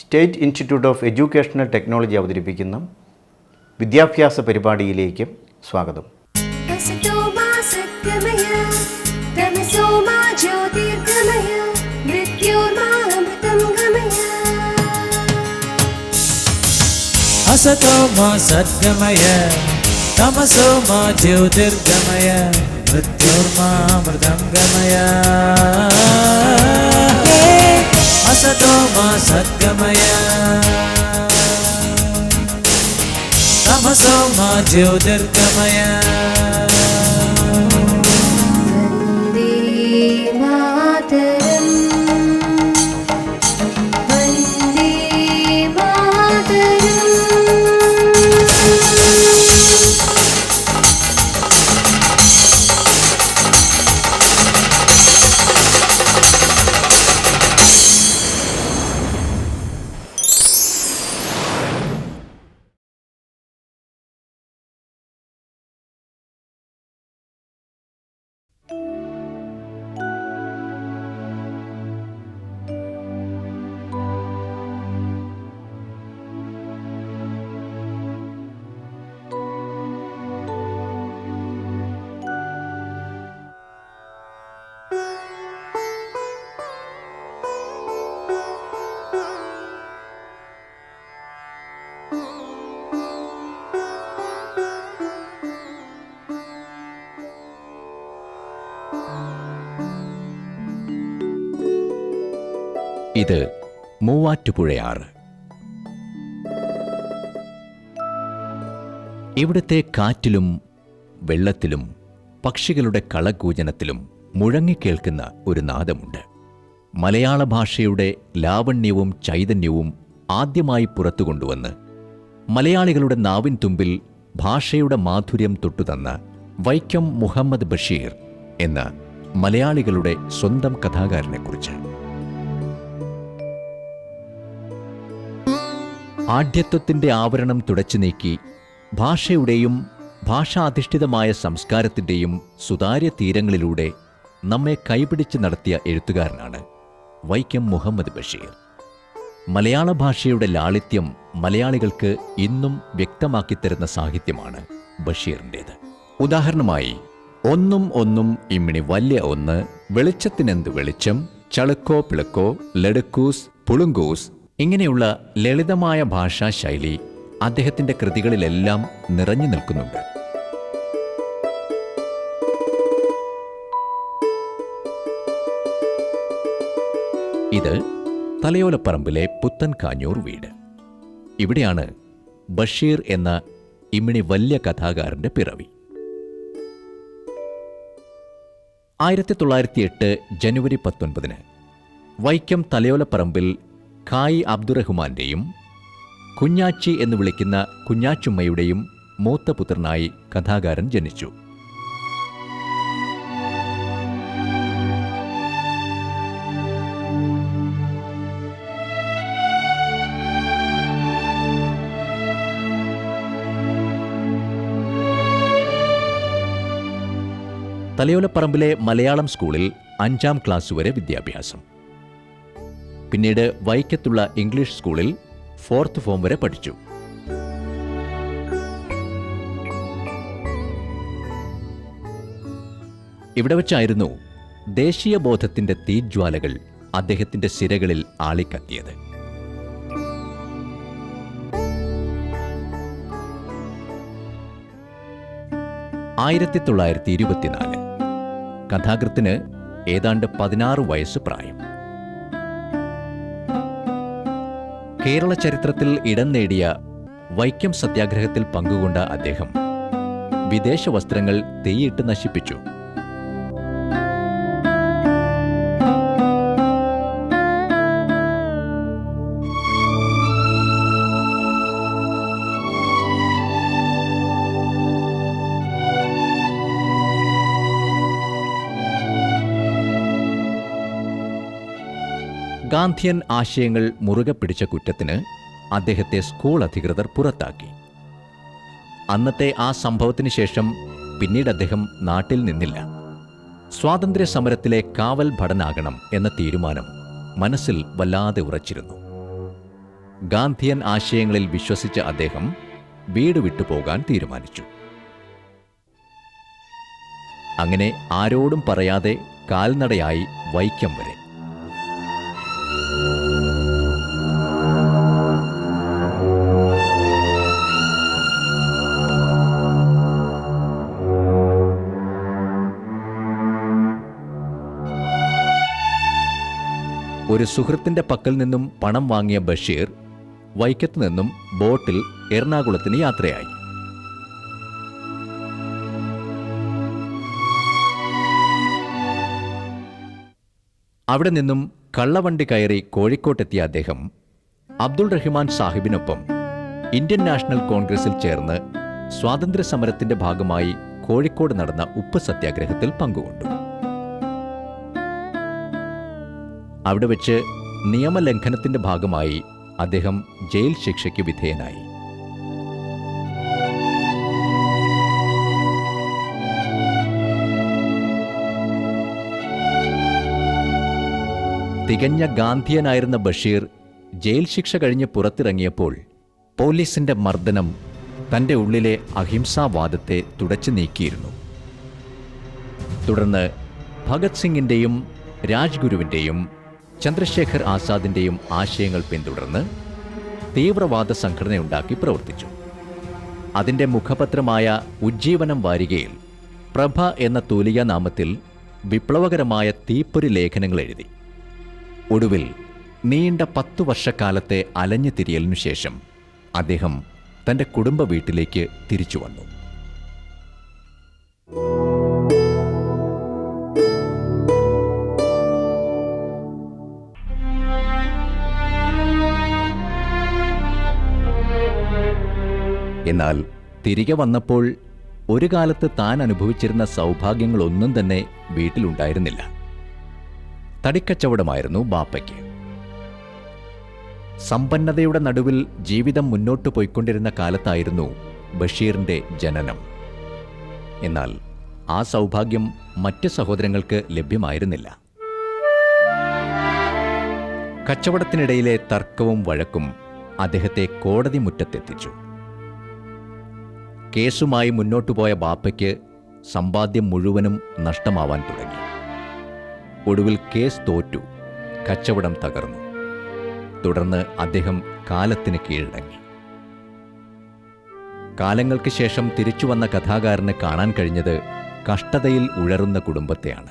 state institute of educational technology അവതരിപ്പിക്കുന്ന വിദ്യാഭ്യാസ പരിപാടിയിലേക്ക് സ്വാഗതം असतो मा सद्गमय तमसो मा ज्योतिर्गमय मृत्योर्मामृतं गमय असतो मा सद्गमय तमसो मा ज्योतिर्गमय मृत्युर्मामृतं गमय असतो मा सद्गमय तमसो मा ज्योतिर्गमय ഇത് മൂവാറ്റുപുഴയാറ് ഇവിടുത്തെ കാറ്റിലും വെള്ളത്തിലും പക്ഷികളുടെ കളകൂജനത്തിലും മുഴങ്ങിക്കേൾക്കുന്ന ഒരു നാദമുണ്ട്. മലയാള ഭാഷയുടെ ലാവണ്യവും ചൈതന്യവും ആദ്യമായി പുറത്തു കൊണ്ടുവന്ന് മലയാളികളുടെ നാവിൻ തുമ്പിൽ ഭാഷയുടെ മാധുര്യം തൊട്ടുതന്ന വൈക്കം മുഹമ്മദ് ബഷീർ എന്ന മലയാളികളുടെ സ്വന്തം കഥാകാരനെക്കുറിച്ച്. ആഢ്യത്വത്തിന്റെ ആവരണം തുടച്ചു നീക്കി ഭാഷയുടെയും ഭാഷാധിഷ്ഠിതമായ സംസ്കാരത്തിന്റെയും സുതാര്യ തീരങ്ങളിലൂടെ നമ്മെ കൈപിടിച്ച് നടത്തിയ എഴുത്തുകാരനാണ് വൈക്കം മുഹമ്മദ് ബഷീർ. മലയാള ഭാഷയുടെ ലാളിത്യം മലയാളികൾക്ക് ഇന്നും വ്യക്തമാക്കിത്തരുന്ന സാഹിത്യമാണ് ബഷീറിന്റേത് ഉദാഹരണമായി ഒന്നും ഒന്നും ഇമ്മിണി വല്യ ഒന്ന് വെളിച്ചത്തിനെന്ത് വെളിച്ചം? ചളുക്കോ പിളക്കോ ലടുക്കൂസ് പുളുങ്കൂസ് ഇങ്ങനെയുള്ള ലളിതമായ ഭാഷാ ശൈലി അദ്ദേഹത്തിന്റെ കൃതികളിലെല്ലാം നിറഞ്ഞു നിൽക്കുന്നുണ്ട്. ഇത് തലയോലപ്പറമ്പിലെ പുത്തൻ കാഞ്ഞൂർ വീട്. ഇവിടെയാണ് ബഷീർ എന്ന ഇമ്മിണി വല്യ കഥാകാരന്റെ പിറവി. ആയിരത്തി തൊള്ളായിരത്തി എട്ട് ജനുവരി പത്തൊൻപതിന് വൈക്കം തലയോലപ്പറമ്പിൽ ഖായി അബ്ദുറഹ്മാന്റെയും കുഞ്ഞാച്ചി എന്ന് വിളിക്കുന്ന കുഞ്ഞാച്ചുമ്മയുടെയും മൂത്ത പുത്രനായി കഥാകാരൻ ജനിച്ചു. തലയോലപ്പറമ്പിലെ മലയാളം സ്കൂളിൽ അഞ്ചാം ക്ലാസ് വരെ വിദ്യാഭ്യാസം. പിന്നീട് വൈക്കത്തുള്ള ഇംഗ്ലീഷ് സ്കൂളിൽ ഫോർത്ത് ഫോം വരെ പഠിച്ചു. ഇവിടെ വച്ചായിരുന്നു ദേശീയ ബോധത്തിന്റെ തീജ്വാലകൾ അദ്ദേഹത്തിന്റെ സിരകളിൽ ആളിക്കത്തിയത്. ആയിരത്തി തൊള്ളായിരത്തി ഇരുപത്തിനാല്. കഥാകൃത്തിന് ഏതാണ്ട് പതിനാറ് വയസ്സ് പ്രായം. കേരള ചരിത്രത്തിൽ ഇടം നേടിയ വൈക്കം സത്യാഗ്രഹത്തിൽ പങ്കുകൊണ്ട അദ്ദേഹം വിദേശ വസ്ത്രങ്ങൾ തീയിട്ട് നശിപ്പിച്ചു. ഗാന്ധിയൻ ആശയങ്ങൾ മുറുകെ പിടിച്ച കുറ്റത്തിന് അദ്ദേഹത്തെ സ്കൂൾ അധികൃതർ പുറത്താക്കി. അന്നത്തെ ആ സംഭവത്തിന് ശേഷം പിന്നീട് അദ്ദേഹം നാട്ടിൽ നിന്നില്ല. സ്വാതന്ത്ര്യ സമരത്തിലെ കാവൽ ഭടനാകണം എന്ന തീരുമാനം മനസ്സിൽ വല്ലാതെ ഉറച്ചിരുന്നു. ഗാന്ധിയൻ ആശയങ്ങളിൽ വിശ്വസിച്ച അദ്ദേഹം വീട് വിട്ടുപോകാൻ തീരുമാനിച്ചു. അങ്ങനെ ആരോടും പറയാതെ കാൽനടയായി വൈക്കം വരെ ഒരു സുഹൃത്തിന്റെ പക്കൽ നിന്നും പണം വാങ്ങിയ ബഷീർ വൈക്കത്ത് നിന്നും ബോട്ടിൽ എറണാകുളത്തിന് യാത്രയായി. അവിടെ നിന്നും കള്ളവണ്ടി കയറി കോഴിക്കോട്ടെത്തിയ അദ്ദേഹം അബ്ദുൾ റഹ്മാൻ സാഹിബിനൊപ്പം ഇന്ത്യൻ നാഷണൽ കോൺഗ്രസിൽ ചേർന്ന് സ്വാതന്ത്ര്യ സമരത്തിന്റെ ഭാഗമായി കോഴിക്കോട് നടന്ന ഉപ്പ് സത്യാഗ്രഹത്തിൽ പങ്കുകൊണ്ടു. അവിടെ വെച്ച് നിയമലംഘനത്തിന്റെ ഭാഗമായി അദ്ദേഹം ജയിൽ ശിക്ഷയ്ക്ക് വിധേയനായി. തികഞ്ഞ ഗാന്ധിയനായിരുന്ന ബഷീർ ജയിൽ ശിക്ഷ കഴിഞ്ഞ് പുറത്തിറങ്ങിയപ്പോൾ പോലീസിന്റെ മർദ്ദനം തന്റെ ഉള്ളിലെ അഹിംസാവാദത്തെ തുടച്ചു നീക്കിയിരുന്നു. തുടർന്ന് ഭഗത് സിംഗിന്റെയും രാജ്ഗുരുവിന്റെയും ചന്ദ്രശേഖർ ആസാദിന്റെയും ആശയങ്ങൾ പിന്തുടർന്ന് തീവ്രവാദ സംഘടനയുണ്ടാക്കി പ്രവർത്തിച്ചു. അതിന്റെ മുഖപത്രമായ ഉജ്ജീവനം വാരികയിൽ പ്രഭ എന്ന തൂലിക നാമത്തിൽ വിപ്ലവകരമായ തീപ്പൊരി ലേഖനങ്ങൾ എഴുതി. ഒടുവിൽ നീണ്ട പത്തു വർഷക്കാലത്തെ അലഞ്ഞു തിരിയലിനു ശേഷം അദ്ദേഹം തന്റെ കുടുംബ വീട്ടിലേക്ക് തിരിച്ചു വന്നു. എന്നാൽ തിരികെ വന്നപ്പോൾ ഒരു കാലത്ത് താൻ അനുഭവിച്ചിരുന്ന സൗഭാഗ്യങ്ങളൊന്നും തന്നെ വീട്ടിലുണ്ടായിരുന്നില്ല. തടിക്കച്ചവടമായിരുന്നു ബാപ്പയ്ക്ക്. സമ്പന്നതയുടെ നടുവിൽ ജീവിതം മുന്നോട്ടു പോയിക്കൊണ്ടിരുന്ന കാലത്തായിരുന്നു ബഷീറിന്റെ ജനനം. എന്നാൽ ആ സൗഭാഗ്യം മറ്റ് സഹോദരങ്ങൾക്ക് ലഭ്യമായിരുന്നില്ല. കച്ചവടത്തിനിടയിലെ തർക്കവും വഴക്കും അദ്ദേഹത്തെ കോടതി മുറ്റത്തെത്തിച്ചു. കേസുമായി മുന്നോട്ടു പോയ ബാപ്പയ്ക്ക് സമ്പാദ്യം മുഴുവനും നഷ്ടമാവാൻ തുടങ്ങി. ഒടുവിൽ കേസ് തോറ്റു കച്ചവടം തകർന്നു. തുടർന്ന് അദ്ദേഹം കാലത്തിന് കീഴടങ്ങി. കാലങ്ങൾക്ക് ശേഷം തിരിച്ചു വന്ന കഥാകാരന് കാണാൻ കഴിഞ്ഞത് കഷ്ടതയിൽ ഉഴറുന്ന കുടുംബത്തെയാണ്.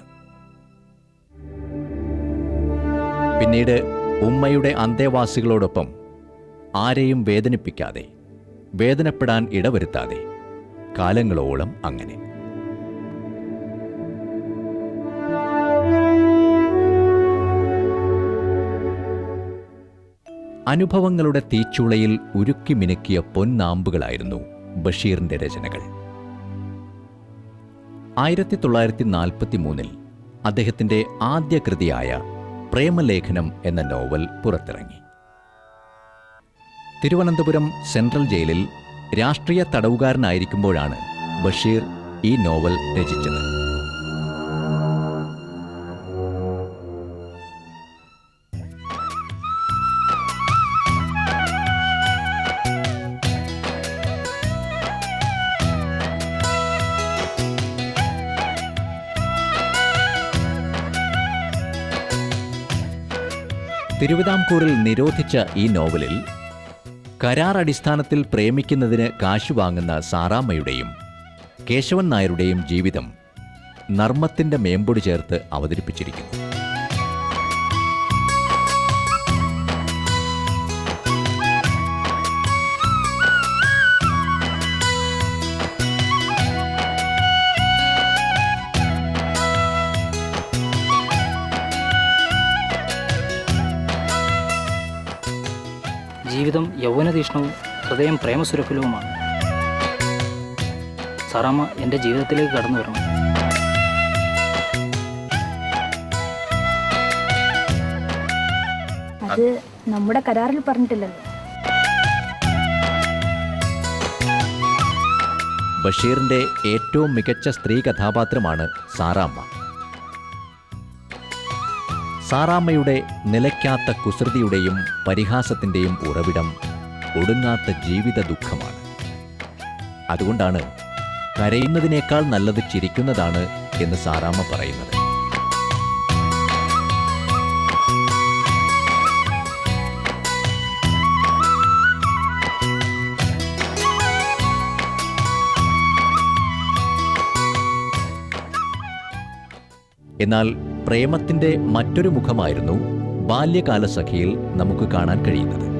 പിന്നീട് ഉമ്മയുടെ അന്തേവാസികളോടൊപ്പം ആരെയും വേദനിപ്പിക്കാതെ വേദനപ്പെടാൻ ഇടവരുത്താതെ കാലങ്ങളോളം അങ്ങനെ. അനുഭവങ്ങളുടെ തീച്ചുളയിൽ ഉരുക്കി മിനുക്കിയ പൊന്നാമ്പുകളായിരുന്നു ബഷീറിന്റെ രചനകൾ. ആയിരത്തി തൊള്ളായിരത്തി നാൽപ്പത്തി മൂന്നിൽ അദ്ദേഹത്തിന്റെ ആദ്യ കൃതിയായ പ്രേമലേഖനം എന്ന നോവൽ പുറത്തിറങ്ങി. തിരുവനന്തപുരം സെൻട്രൽ ജയിലിൽ രാഷ്ട്രീയ തടവുകാരനായിരിക്കുമ്പോഴാണ് ബഷീർ ഈ നോവൽ രചിച്ചത്. തിരുവിതാംകൂറിൽ നിരോധിച്ച ഈ നോവലിൽ കരാർ അടിസ്ഥാനത്തിൽ പ്രേമിക്കുന്നതിന് കാശ് വാങ്ങുന്ന സാറാമ്മയുടെയും കേശവൻ നായരുടെയും ജീവിതം നർമ്മത്തിന്റെ മേമ്പൊടി ചേർത്ത് അവതരിപ്പിച്ചിരിക്കുന്നു. ജീവിതം യൗവനതീഷ്ണവും ഹൃദയം പ്രേമസുരക്കുലവുമാണ് സാറാമ്മ എന്റെ ജീവിതത്തിലേക്ക് കടന്നു വരണം. അത് നമ്മുടെ കരാറിൽ പറഞ്ഞിട്ടില്ലല്ലോ. ബഷീറിന്റെ ഏറ്റവും മികച്ച സ്ത്രീ കഥാപാത്രമാണ് സാറാമ്മ. സാറാമ്മയുടെ നിലയ്ക്കാത്ത കുസൃതിയുടെയും പരിഹാസത്തിന്റെയും ഉറവിടം ഒടുങ്ങാത്ത ജീവിത ദുഃഖമാണ്. അതുകൊണ്ടാണ് കരയുന്നതിനേക്കാൾ നല്ലത് ചിരിക്കുന്നതാണ് എന്ന് സാറാമ്മ പറയുന്നത്. എന്നാൽ പ്രേമത്തിന്റെ മറ്റൊരു മുഖമായിരുന്നു ബാല്യകാല സഖിയിൽ നമുക്ക് കാണാൻ കഴിയുന്നത്.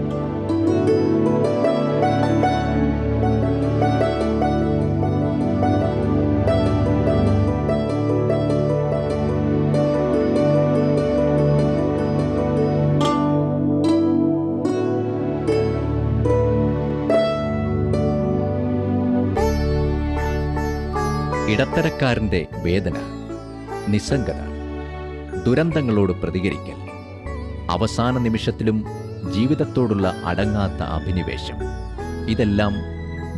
ഇടത്തരക്കാരന്റെ വേദന നിസ്സംഗത. ദുരന്തങ്ങളോട് പ്രതികരിക്കൽ. അവസാന നിമിഷത്തിലും ജീവിതത്തോടുള്ള അടങ്ങാത്ത അഭിനിവേശം. ഇതെല്ലാം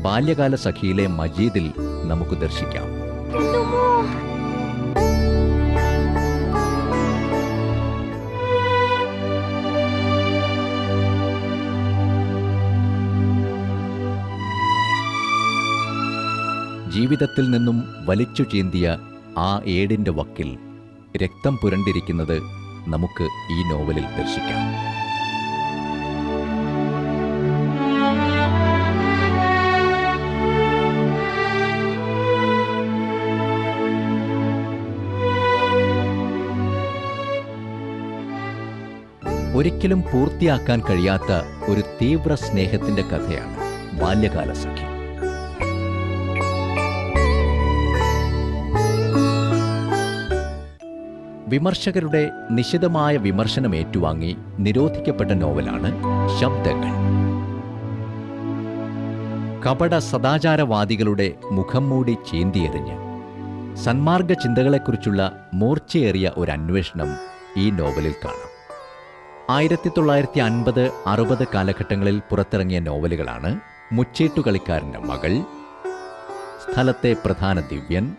ബാല്യകാല സഖിയിലെ മജീദിൽ നമുക്ക് ദർശിക്കാം. ജീവിതത്തിൽ നിന്നും വലിച്ചു ചീന്തിയ ആ ഏടിന്റെ വക്കിൽ രക്തം പുരണ്ടിരിക്കുന്നത് നമുക്ക് ഈ നോവലിൽ ദർശിക്കാം. ഒരിക്കലും പൂർത്തിയാക്കാൻ കഴിയാത്ത ഒരു തീവ്ര സ്നേഹത്തിന്റെ കഥയാണ് ബാല്യകാല വിമർശകരുടെ നിശിതമായ വിമർശനം ഏറ്റുവാങ്ങി നിരോധിക്കപ്പെട്ട നോവലാണ് ശബ്ദങ്ങൾ. കപട സദാചാരവാദികളുടെ മുഖം മൂടി ചീന്തിയെറിഞ്ഞ് സന്മാർഗ ചിന്തകളെക്കുറിച്ചുള്ള മൂർച്ചയേറിയ ഒരു അന്വേഷണം ഈ നോവലിൽ കാണാം. ആയിരത്തി തൊള്ളായിരത്തി അൻപത് അറുപത് കാലഘട്ടങ്ങളിൽ പുറത്തിറങ്ങിയ നോവലുകളാണ് മുച്ചേട്ടുകളിക്കാരന്റെ മകൾ സ്ഥലത്തെ പ്രധാന ദിവ്യൻ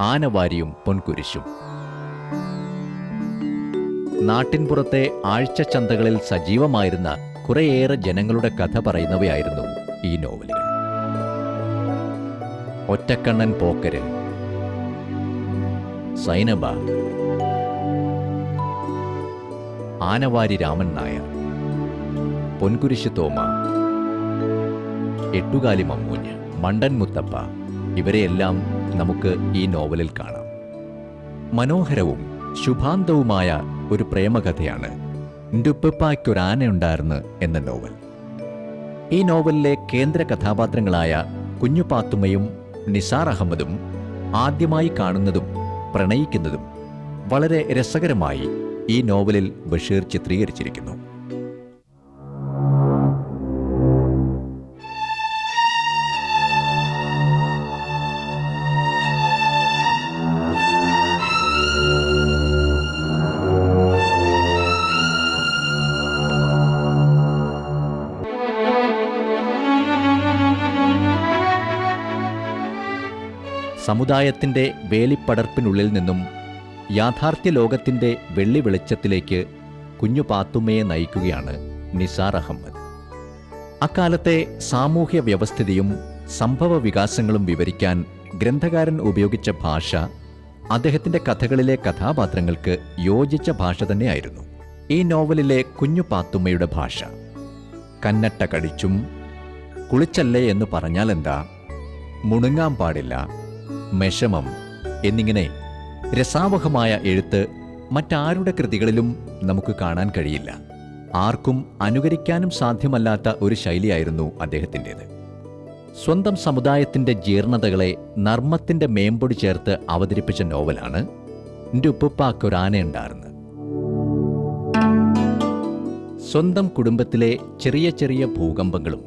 ആനവാരിയും പൊൻകുരിശും. നാട്ടിൻപുറത്തെ ആഴ്ച ആഴ്ചച്ചന്തകളിൽ സജീവമായിരുന്ന കുറേയേറെ ജനങ്ങളുടെ കഥ പറയുന്നവയായിരുന്നു ഈ നോവലുകൾ. ഒറ്റക്കണ്ണൻ പോക്കര് സൈനബ ആനവാരി രാമൻ നായർ പൊൻകുരിശ് തോമ എട്ടുകാലി മമ്മൂഞ്ഞ് മണ്ടൻ മുത്തപ്പ ഇവരെയെല്ലാം നമുക്ക് ഈ നോവലിൽ കാണാം. മനോഹരവും ശുഭാന്തവുമായ ഒരു പ്രേമകഥയാണ് ന്റുപ്പായ്ക്കൊരാനയുണ്ടായിരുന്നു എന്ന നോവൽ. ഈ നോവലിലെ കേന്ദ്ര കഥാപാത്രങ്ങളായ കുഞ്ഞുപാത്തുമ്മയും നിസാർ അഹമ്മദും ആദ്യമായി കാണുന്നതും പ്രണയിക്കുന്നതും വളരെ രസകരമായി ഈ നോവലിൽ ബഷീർ ചിത്രീകരിച്ചിരിക്കുന്നു. സമുദായത്തിന്റെ വേലിപ്പടർപ്പിനുള്ളിൽ നിന്നും യാഥാർത്ഥ്യ ലോകത്തിന്റെ വെള്ളി വെളിച്ചത്തിലേക്ക് കുഞ്ഞു പാത്തുമ്മയെ നയിക്കുകയാണ് നിസാർ അഹമ്മദ്. അക്കാലത്തെ സാമൂഹ്യ വ്യവസ്ഥിതിയും സംഭവ വികാസങ്ങളും വിവരിക്കാൻ ഗ്രന്ഥകാരൻ ഉപയോഗിച്ച ഭാഷ അദ്ദേഹത്തിന്റെ കഥകളിലെ കഥാപാത്രങ്ങൾക്ക് യോജിച്ച ഭാഷ തന്നെയായിരുന്നു. ഈ നോവലിലെ കുഞ്ഞു പാത്തുമ്മയുടെ ഭാഷ. കന്നട്ട കടിച്ചും കുളിച്ചല്ലേ എന്ന് പറഞ്ഞാൽ എന്താ മുണുങ്ങാൻ പാടില്ല. മെഷമം എന്നിങ്ങനെ രസാവഹമായ എഴുത്ത് മറ്റാരുടെ കൃതികളിലും നമുക്ക് കാണാൻ കഴിയില്ല. ആർക്കും അനുകരിക്കാനും സാധ്യമല്ലാത്ത ഒരു ശൈലിയായിരുന്നു അദ്ദേഹത്തിന്റെത്. സ്വന്തം സമുദായത്തിന്റെ ജീർണതകളെ നർമ്മത്തിന്റെ മേമ്പൊടി ചേർത്ത് അവതരിപ്പിച്ച നോവലാണ് എന്റെ ഉപ്പുപ്പാക്കൊരാനയുണ്ടായിരുന്നു സ്വന്തം കുടുംബത്തിലെ ചെറിയ ചെറിയ ഭൂകമ്പങ്ങളും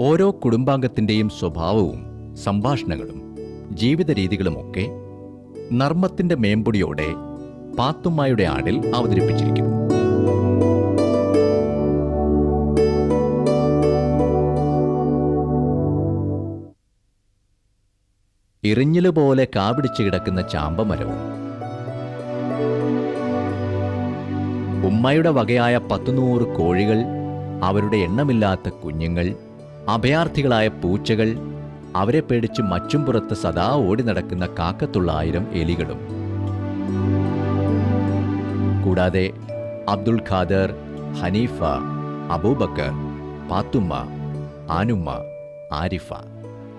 ഓരോ കുടുംബാംഗത്തിന്റെയും സ്വഭാവവും സംഭാഷണങ്ങളും ജീവിത രീതികളുമൊക്കെ നർമ്മത്തിന്റെ മേമ്പൊടിയോടെ പാത്തുമ്മായുടെ ആടിൽ അവതരിപ്പിച്ചിരിക്കുന്നു. ഇറിഞ്ഞിലുപോലെ കാപിടിച്ച് കിടക്കുന്ന ചാമ്പമരവും ഉമ്മയുടെ വകയായ പത്തുനൂറ് കോഴികൾ അവരുടെ എണ്ണമില്ലാത്ത കുഞ്ഞുങ്ങൾ അഭയാർത്ഥികളായ പൂച്ചകൾ അവരെ പേടിച്ച് മച്ചും പുറത്ത് സദാ ഓടി നടക്കുന്ന കാക്കത്തുള്ളായിരം എലികളും. കൂടാതെ അബ്ദുൾ ഖാദർ ഹനീഫ അബൂബക്കർ പാത്തുമ്മ ആനുമ്മ ആരിഫ.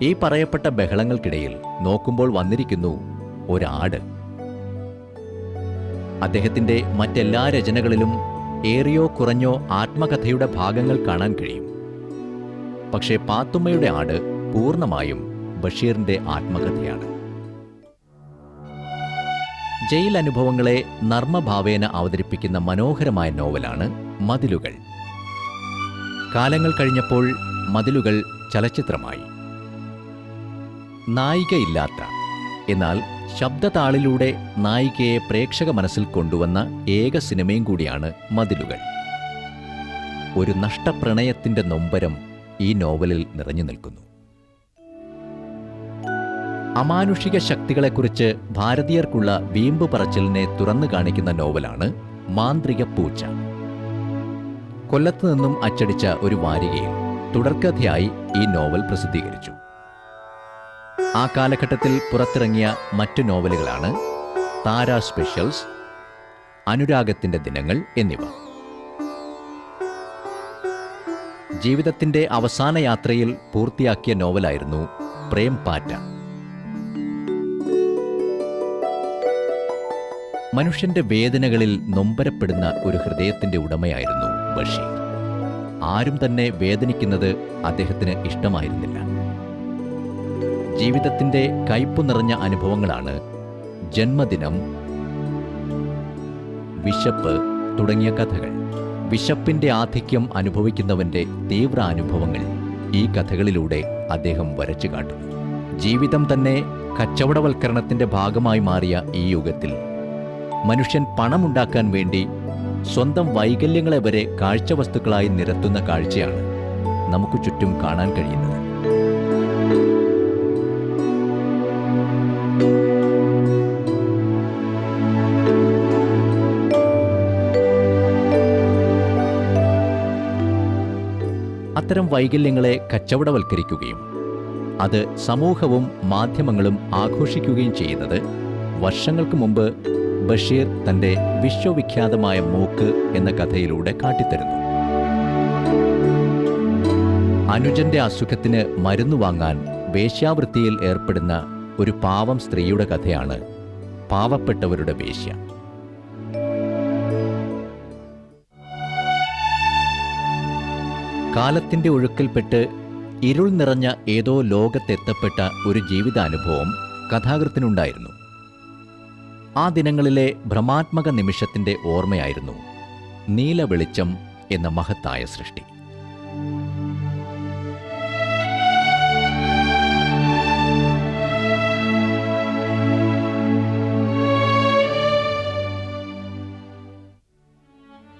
ഈ പറയപ്പെട്ട ബഹളങ്ങൾക്കിടയിൽ നോക്കുമ്പോൾ വന്നിരിക്കുന്നു ഒരാട്. അദ്ദേഹത്തിന്റെ മറ്റെല്ലാ രചനകളിലും ഏറിയോ കുറഞ്ഞോ ആത്മകഥയുടെ ഭാഗങ്ങൾ കാണാൻ കഴിയും. പക്ഷേ പാത്തുമ്മയുടെ ആട് പൂർണമായും ബഷീറിന്റെ ആത്മകഥയാണ് ജയിൽ അനുഭവങ്ങളെ നർമ്മഭാവേന അവതരിപ്പിക്കുന്ന മനോഹരമായ നോവലാണ് മതിലുകൾ. കാലങ്ങൾ കഴിഞ്ഞപ്പോൾ മതിലുകൾ ചലച്ചിത്രമായി. നായികയില്ലാത്ത എന്നാൽ ശബ്ദതാളിലൂടെ നായികയെ പ്രേക്ഷക മനസ്സിൽ കൊണ്ടുവന്ന ഏക സിനിമയും കൂടിയാണ് മതിലുകൾ. ഒരു നഷ്ടപ്രണയത്തിന്റെ നൊമ്പരം ഈ നോവലിൽ നിറഞ്ഞു നിൽക്കുന്നു. അമാനുഷിക ശക്തികളെക്കുറിച്ച് ഭാരതീയർക്കുള്ള വീമ്പ് പറച്ചിലിനെ തുറന്നു കാണിക്കുന്ന നോവലാണ് മാന്ത്രിക പൂച്ച. കൊല്ലത്തു നിന്നും അച്ചടിച്ച ഒരു വാരികയിൽ തുടർക്കഥയായി ഈ നോവൽ പ്രസിദ്ധീകരിച്ചു. ആ കാലഘട്ടത്തിൽ പുറത്തിറങ്ങിയ മറ്റു നോവലുകളാണ് താര സ്പെഷ്യൽസ് അനുരാഗത്തിന്റെ ദിനങ്ങൾ എന്നിവ. ജീവിതത്തിന്റെ അവസാന യാത്രയിൽ പൂർത്തിയാക്കിയ നോവലായിരുന്നു പ്രേം പാറ്റ മനുഷ്യന്റെ വേദനകളിൽ നൊമ്പരപ്പെടുന്ന ഒരു ഹൃദയത്തിന്റെ ഉടമയായിരുന്നു ബഷീർ. ആരും തന്നെ വേദനിക്കുന്നത് അദ്ദേഹത്തിന് ഇഷ്ടമായിരുന്നില്ല. ജീവിതത്തിന്റെ കയ്പു നിറഞ്ഞ അനുഭവങ്ങളാണ് ജന്മദിനം വിശപ്പ് തുടങ്ങിയ കഥകൾ. വിശപ്പിന്റെ ആധിക്യം അനുഭവിക്കുന്നവന്റെ തീവ്ര അനുഭവങ്ങൾ ഈ കഥകളിലൂടെ അദ്ദേഹം വരച്ചു കാട്ടുന്നു. ജീവിതം തന്നെ കച്ചവടവൽക്കരണത്തിന്റെ ഭാഗമായി മാറിയ ഈ യുഗത്തിൽ മനുഷ്യൻ പണമുണ്ടാക്കാൻ വേണ്ടി സ്വന്തം വൈകല്യങ്ങളെ വരെ കാഴ്ച വസ്തുക്കളായി നിരത്തുന്ന കാഴ്ചയാണ് നമുക്ക് ചുറ്റും കാണാൻ കഴിയുന്നത്. അത്തരം വൈകല്യങ്ങളെ കച്ചവടവൽക്കരിക്കുകയും അത് സമൂഹവും മാധ്യമങ്ങളും ആഘോഷിക്കുകയും ചെയ്യുന്നത് വർഷങ്ങൾക്ക് മുമ്പ് ബഷീർ തന്റെ വിശ്വവിഖ്യാതമായ മൂക്ക് എന്ന കഥയിലൂടെ കാട്ടിത്തരുന്നു. അനുജന്റെ അസുഖത്തിന് മരുന്ന് വാങ്ങാൻ വേശ്യാവൃത്തിയിൽ ഏർപ്പെടുന്ന ഒരു പാവം സ്ത്രീയുടെ കഥയാണ് പാവപ്പെട്ടവരുടെ വേശ്യ. കാലത്തിന്റെ ഒഴുക്കിൽപ്പെട്ട് ഇരുൾ നിറഞ്ഞ ഏതോ ലോകത്തെത്തപ്പെട്ട ഒരു ജീവിതാനുഭവം കഥാകൃത്തിനുണ്ടായിരുന്നു. ആ ദിനങ്ങളിലെ ഭ്രമാത്മക നിമിഷത്തിന്റെ ഓർമ്മയായിരുന്നു നീല വെളിച്ചം എന്ന മഹത്തായ സൃഷ്ടി.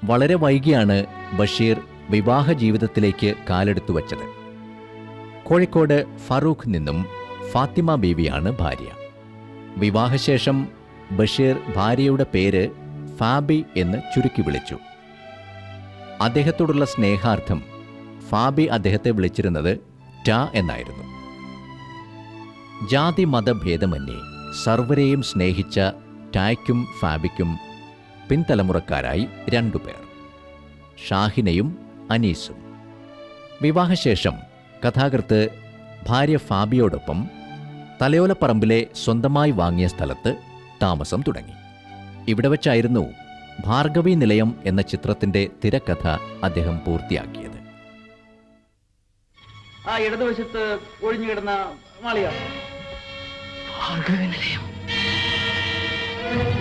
വളരെ വൈകിയാണ് ബഷീർ വിവാഹ ജീവിതത്തിലേക്ക് കാലെടുത്തു വച്ചത്. കോഴിക്കോട് ഫറൂഖ് നിന്നും ഫാത്തിമ ബീവിയാണ് ഭാര്യ. വിവാഹശേഷം ബഷീർ ഭാര്യയുടെ പേര് ഫാബി എന്ന് ചുരുക്കി വിളിച്ചു. അദ്ദേഹത്തോടുള്ള സ്നേഹാർത്ഥം ഫാബി അദ്ദേഹത്തെ വിളിച്ചിരുന്നത് ട എന്നായിരുന്നു. ജാതി മതഭേദമന്യേ സർവരെയും സ്നേഹിച്ച ടായ്ക്കും ഫാബിക്കും പിൻതലമുറക്കാരായി രണ്ടുപേർ ഷാഹിനയും അനീസും. വിവാഹശേഷം കഥാകൃത്ത് ഭാര്യ ഫാബിയോടൊപ്പം തലയോലപ്പറമ്പിലെ സ്വന്തമായി വാങ്ങിയ സ്ഥലത്ത് താമസം തുടങ്ങി. ഇവിടെ വച്ചായിരുന്നു ഭാർഗവി നിലയം എന്ന ചിത്രത്തിന്റെ തിരക്കഥ അദ്ദേഹം പൂർത്തിയാക്കിയത്. ആ ഇടതുവശത്ത് ഒഴിഞ്ഞു കിടന്ന മാളിക ും.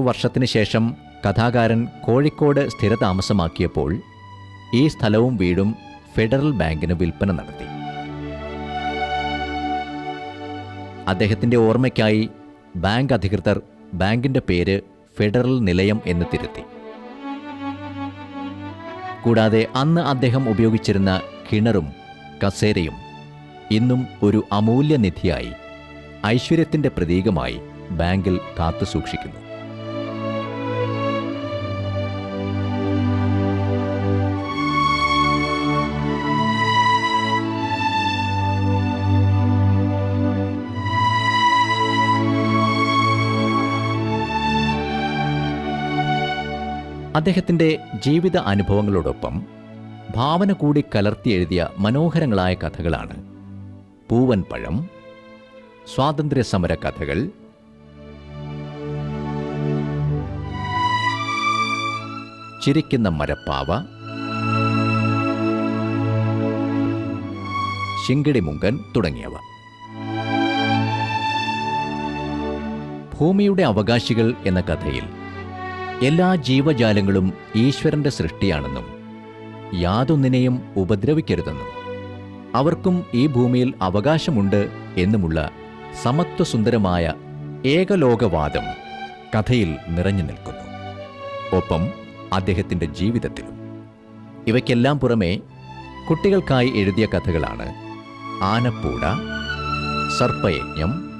ആറു വർഷത്തിന് ശേഷം കഥാകാരൻ കോഴിക്കോട് സ്ഥിരതാമസമാക്കിയപ്പോൾ ഈ സ്ഥലവും വീടും ഫെഡറൽ ബാങ്കിന് വിൽപ്പന നടത്തി. അദ്ദേഹത്തിന്റെ ഓർമ്മയ്ക്കായി ബാങ്ക് അധികൃതർ ബാങ്കിന്റെ പേര് ഫെഡറൽ നിലയം എന്ന് തിരുത്തി. കൂടാതെ അന്ന് അദ്ദേഹം ഉപയോഗിച്ചിരുന്ന കിണറും കസേരയും ഇന്നും ഒരു അമൂല്യനിധിയായി ഐശ്വര്യത്തിന്റെ പ്രതീകമായി ബാങ്കിൽ കാത്തു അദ്ദേഹത്തിന്റെ ജീവിത അനുഭവങ്ങളോടൊപ്പം ഭാവന കൂടി കലർത്തി എഴുതിയ മനോഹരങ്ങളായ കഥകളാണ്. പൂവൻ പഴം സ്വാതന്ത്ര്യ സമര കഥകൾ ചിരിക്കുന്ന മരപ്പാവ ശിങ്കിടിമുങ്കൻ തുടങ്ങിയവ. ഭൂമിയുടെ അവകാശികൾ എന്ന കഥയിൽ എല്ലാ ജീവജാലങ്ങളും ഈശ്വരന്റെ സൃഷ്ടിയാണെന്നും യാതൊന്നിനെയും ഉപദ്രവിക്കരുതെന്നും അവർക്കും ഈ ഭൂമിയിൽ അവകാശമുണ്ട് എന്നുമുള്ള സമത്വസുന്ദരമായ ഏകലോകവാദം കഥയിൽ നിറഞ്ഞു നിൽക്കുന്നു. ഒപ്പം അദ്ദേഹത്തിന്റെ ജീവിതത്തിലും. ഇവയ്ക്കെല്ലാം പുറമെ കുട്ടികൾക്കായി എഴുതിയ കഥകളാണ് ആനപ്പൂട സർപ്പയജ്ഞം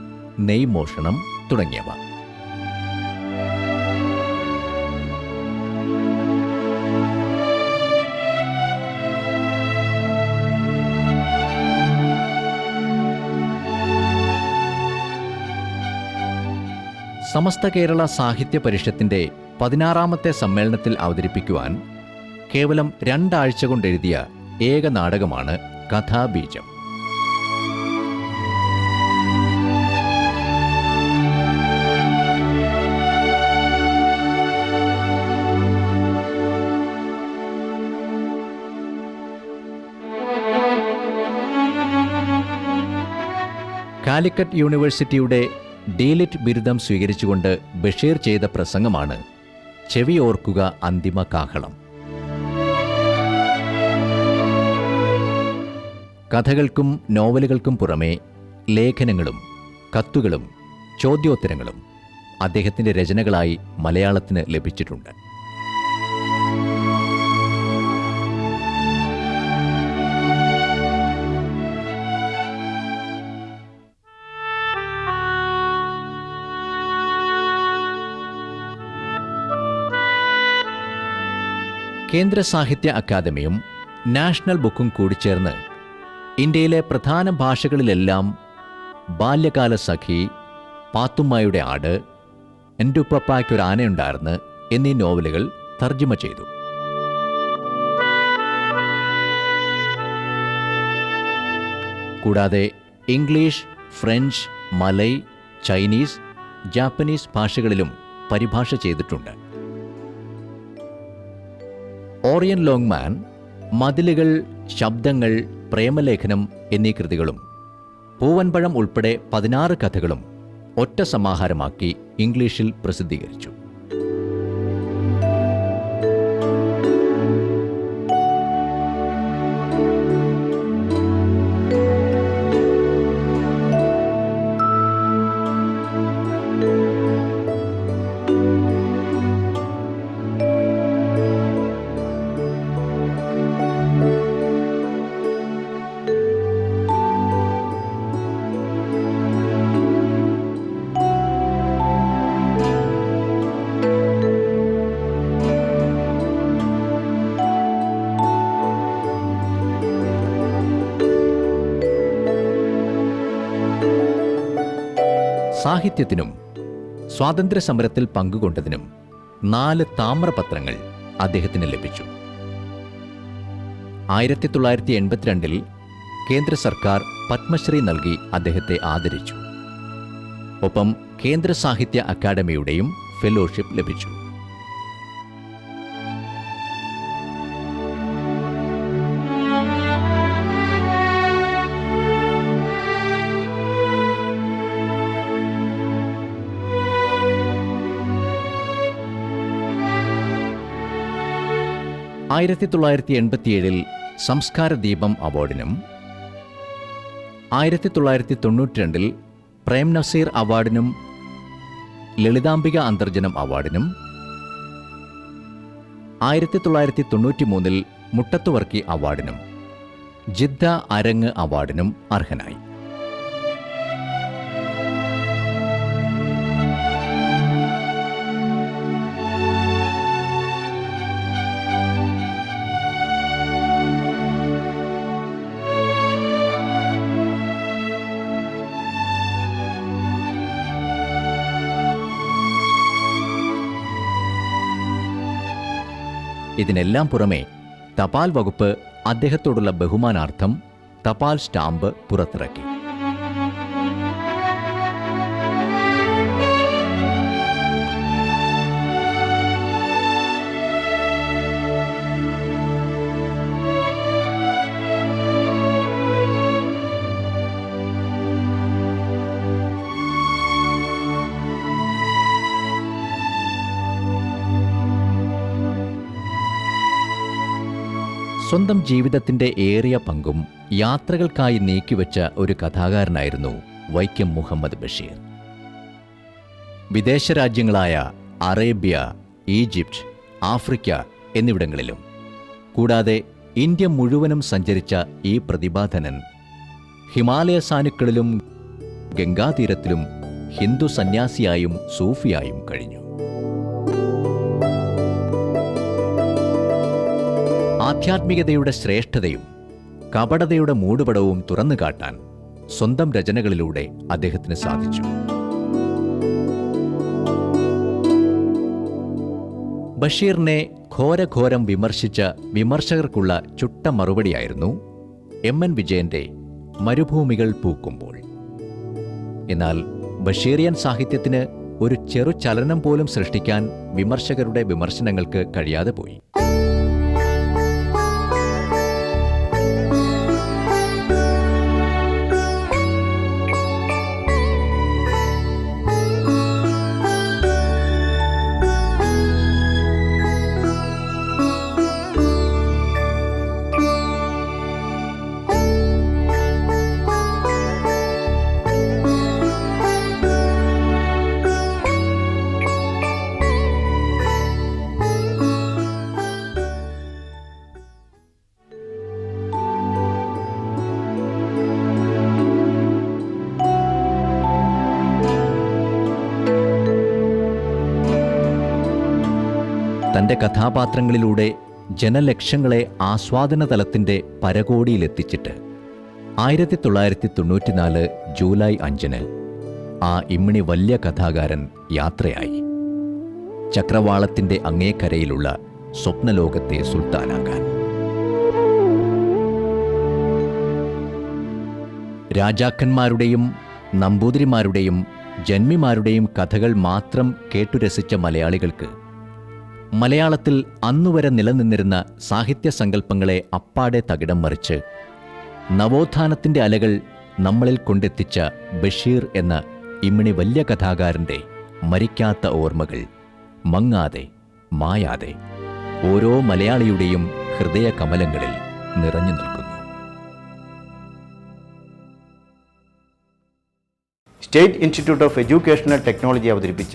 നെയ്മോഷണം തുടങ്ങിയവ. സമസ്ത കേരള സാഹിത്യ പരിഷത്തിന്റെ പതിനാറാമത്തെ സമ്മേളനത്തിൽ അവതരിപ്പിക്കുവാൻ കേവലം രണ്ടാഴ്ച കൊണ്ടെഴുതിയ ഏക നാടകമാണ് കഥാബീജം. കാലിക്കറ്റ് യൂണിവേഴ്സിറ്റിയുടെ ഡീലിറ്റ് ബിരുദം സ്വീകരിച്ചുകൊണ്ട് ബഷീർ ചെയ്ത പ്രസംഗമാണ് ചെവി ഓർക്കുക അന്തിമ കാഹളം. കഥകൾക്കും നോവലുകൾക്കും പുറമേ ലേഖനങ്ങളും കത്തുകളും ചോദ്യോത്തരങ്ങളും അദ്ദേഹത്തിന്റെ രചനകളായി മലയാളത്തിന് ലഭിച്ചിട്ടുണ്ട്. കേന്ദ്ര സാഹിത്യ അക്കാദമിയും നാഷണൽ ബുക്കും കൂടി ചേർന്ന് ഇന്ത്യയിലെ പ്രധാന ഭാഷകളിലെല്ലാം ബാല്യകാല സഖി പാത്തുമ്മയുടെ ആട് എന്റുപ്പപ്പായ്ക്കൊരു ആനയുണ്ടായിരുന്നു എന്നീ നോവലുകൾ തർജമ ചെയ്തു. കൂടാതെ English French Malay Chinese Japanese ഭാഷകളിലും പരിഭാഷ ചെയ്തിട്ടുണ്ട്. ഓറിയൻ ലോങ്മാൻ മതിലുകൾ ശബ്ദങ്ങൾ പ്രേമലേഖനം എന്നീ കൃതികളും പൂവൻപഴം ഉൾപ്പെടെ പതിനാറ് കഥകളും ഒറ്റ സമാഹാരമാക്കി ഇംഗ്ലീഷിൽ പ്രസിദ്ധീകരിച്ചു. സാഹിത്യത്തിനും സ്വാതന്ത്ര്യസമരത്തിൽ പങ്കുകൊണ്ടതിനും നാല് താമ്രപത്രങ്ങൾ അദ്ദേഹത്തിന് ലഭിച്ചു. ആയിരത്തി തൊള്ളായിരത്തി എൺപത്തിരണ്ടിൽ കേന്ദ്ര സർക്കാർ പത്മശ്രീ നൽകി അദ്ദേഹത്തെ ആദരിച്ചു. ഒപ്പം കേന്ദ്ര സാഹിത്യ അക്കാദമിയുടെയും ഫെലോഷിപ്പ് ലഭിച്ചു. ആയിരത്തി തൊള്ളായിരത്തി എൺപത്തിയേഴിൽ സംസ്കാര ദീപം അവാർഡിനും ആയിരത്തി തൊള്ളായിരത്തി തൊണ്ണൂറ്റി രണ്ടിൽ പ്രേം നസീർ അവാർഡിനും ലളിതാംബിക അന്തർജനം അവാർഡിനും ആയിരത്തി തൊള്ളായിരത്തി തൊണ്ണൂറ്റി മൂന്നിൽ മുട്ടത്തുവർക്കി അവാർഡിനും ജിദ്ദ അരങ്ങ് അവാർഡിനും അർഹനായി. ഇതിനെല്ലാം പുറമെ തപാൽ വകുപ്പ് അദ്ദേഹത്തോടുള്ള ബഹുമാനാർത്ഥം തപാൽ സ്റ്റാമ്പ് പുറത്തിറക്കി. സ്വന്തം ജീവിതത്തിന്റെ ഏറിയ പങ്കും യാത്രകൾക്കായി നീക്കിവെച്ച ഒരു കഥാകാരനായിരുന്നു വൈക്കം മുഹമ്മദ് ബഷീർ. വിദേശ രാജ്യങ്ങളായ അറേബ്യ ഈജിപ്റ്റ് ആഫ്രിക്ക എന്നിവിടങ്ങളിലും. കൂടാതെ ഇന്ത്യ മുഴുവനും സഞ്ചരിച്ച ഈ പ്രതിഭാധനൻ ഹിമാലയ സാനുക്കളിലും ഗംഗാതീരത്തിലും ഹിന്ദു സന്യാസിയായും സൂഫിയായും കഴിഞ്ഞു. ആധ്യാത്മികതയുടെ ശ്രേഷ്ഠതയും കപടതയുടെ മൂടുപടവും തുറന്നു കാട്ടാൻ സ്വന്തം രചനകളിലൂടെ അദ്ദേഹത്തിന് സാധിച്ചു. ബഷീറിനെ ഘോരഘോരം വിമർശിച്ച വിമർശകർക്കുള്ള ചുട്ട മറുപടിയായിരുന്നു എം എൻ വിജയന്റെ മരുഭൂമികൾ പൂക്കുമ്പോൾ. എന്നാൽ ബഷീറിയൻ സാഹിത്യത്തിന് ഒരു ചെറു ചലനം പോലും സൃഷ്ടിക്കാൻ വിമർശകരുടെ വിമർശനങ്ങൾക്ക് കഴിയാതെ പോയി. കഥാപാത്രങ്ങളിലൂടെ ജനലക്ഷങ്ങളെ ആസ്വാദന തലത്തിന്റെ പരകോടിയിലെത്തിച്ചിട്ട് ആയിരത്തി തൊള്ളായിരത്തി തൊണ്ണൂറ്റിനാല് ജൂലൈ അഞ്ചിന് ആ ഇമ്മിണി വലിയ കഥാകാരൻ യാത്രയായി. ചക്രവാളത്തിന്റെ അങ്ങേക്കരയിലുള്ള സ്വപ്നലോകത്തെ സുൽത്താനാകാൻ രാജാക്കന്മാരുടെയും നമ്പൂതിരിമാരുടെയും ജന്മിമാരുടെയും കഥകൾ മാത്രം കേട്ടുരസിച്ച മലയാളികൾക്ക് മലയാളത്തിൽ അന്നുവരെ നിലനിന്നിരുന്ന സാഹിത്യ സങ്കല്പങ്ങളെ അപ്പാടെ തകിടം മറിച്ച് നവോത്ഥാനത്തിന്റെ അലകൾ നമ്മളിൽ കൊണ്ടെത്തിച്ച ബഷീർ എന്ന ഇമ്മിണി വലിയ കഥാകാരന്റെ മരിക്കാത്ത ഓർമ്മകൾ മങ്ങാതെ മായാതെ ഓരോ മലയാളിയുടെയും ഹൃദയ കമലങ്ങളിൽ നിറഞ്ഞു നിൽക്കുന്നു. State institute of educational technology അവതരിപ്പിച്ച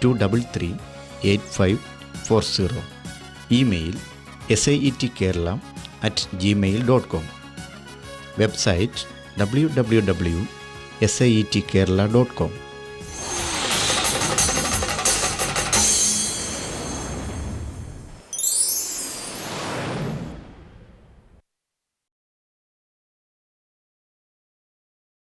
The director, SIET, TNF 5, Cotton Square, Taikad PO, Trivandrum 14. Phone 0471 233 8541 233 8540. Fax 0471 233 8540. Email sietkerala at gmail.com. Website www.sietkerala.com